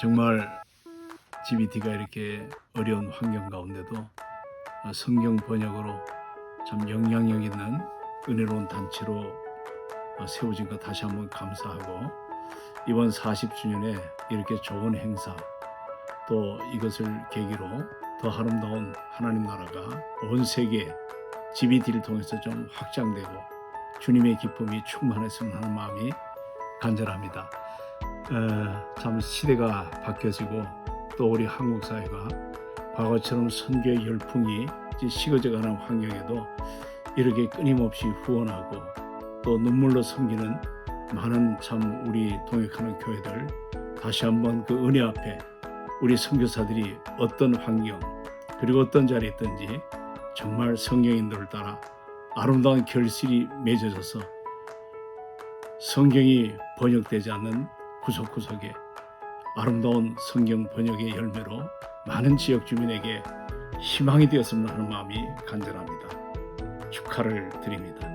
정말 GBT가 이렇게 어려운 환경 가운데도 어, 성경 번역으로 참 영향력 있는 은혜로운 단체로 어, 세워진 것 다시 한번 감사하고 이번 40주년에 이렇게 좋은 행사 또 이것을 계기로 더 아름다운 하나님 나라가 온 세계 GBT를 통해서 좀 확장되고 주님의 기쁨이 충만했으면 하는 마음이 간절합니다. 어, 참 시대가 바뀌어지고 또 우리 한국 사회가 과거처럼 선교의 열풍이 식어져가는 환경에도 이렇게 끊임없이 후원하고 또 눈물로 섬기는 많은 참 우리 동역하는 교회들 다시 한번 그 은혜 앞에 우리 선교사들이 어떤 환경 그리고 어떤 자리에 있든지 정말 성경인들을 따라 아름다운 결실이 맺어져서 성경이 번역되지 않는 구석구석에 아름다운 성경 번역의 열매로 많은 지역 주민에게 희망이 되었으면 하는 마음이 간절합니다. 축하를 드립니다.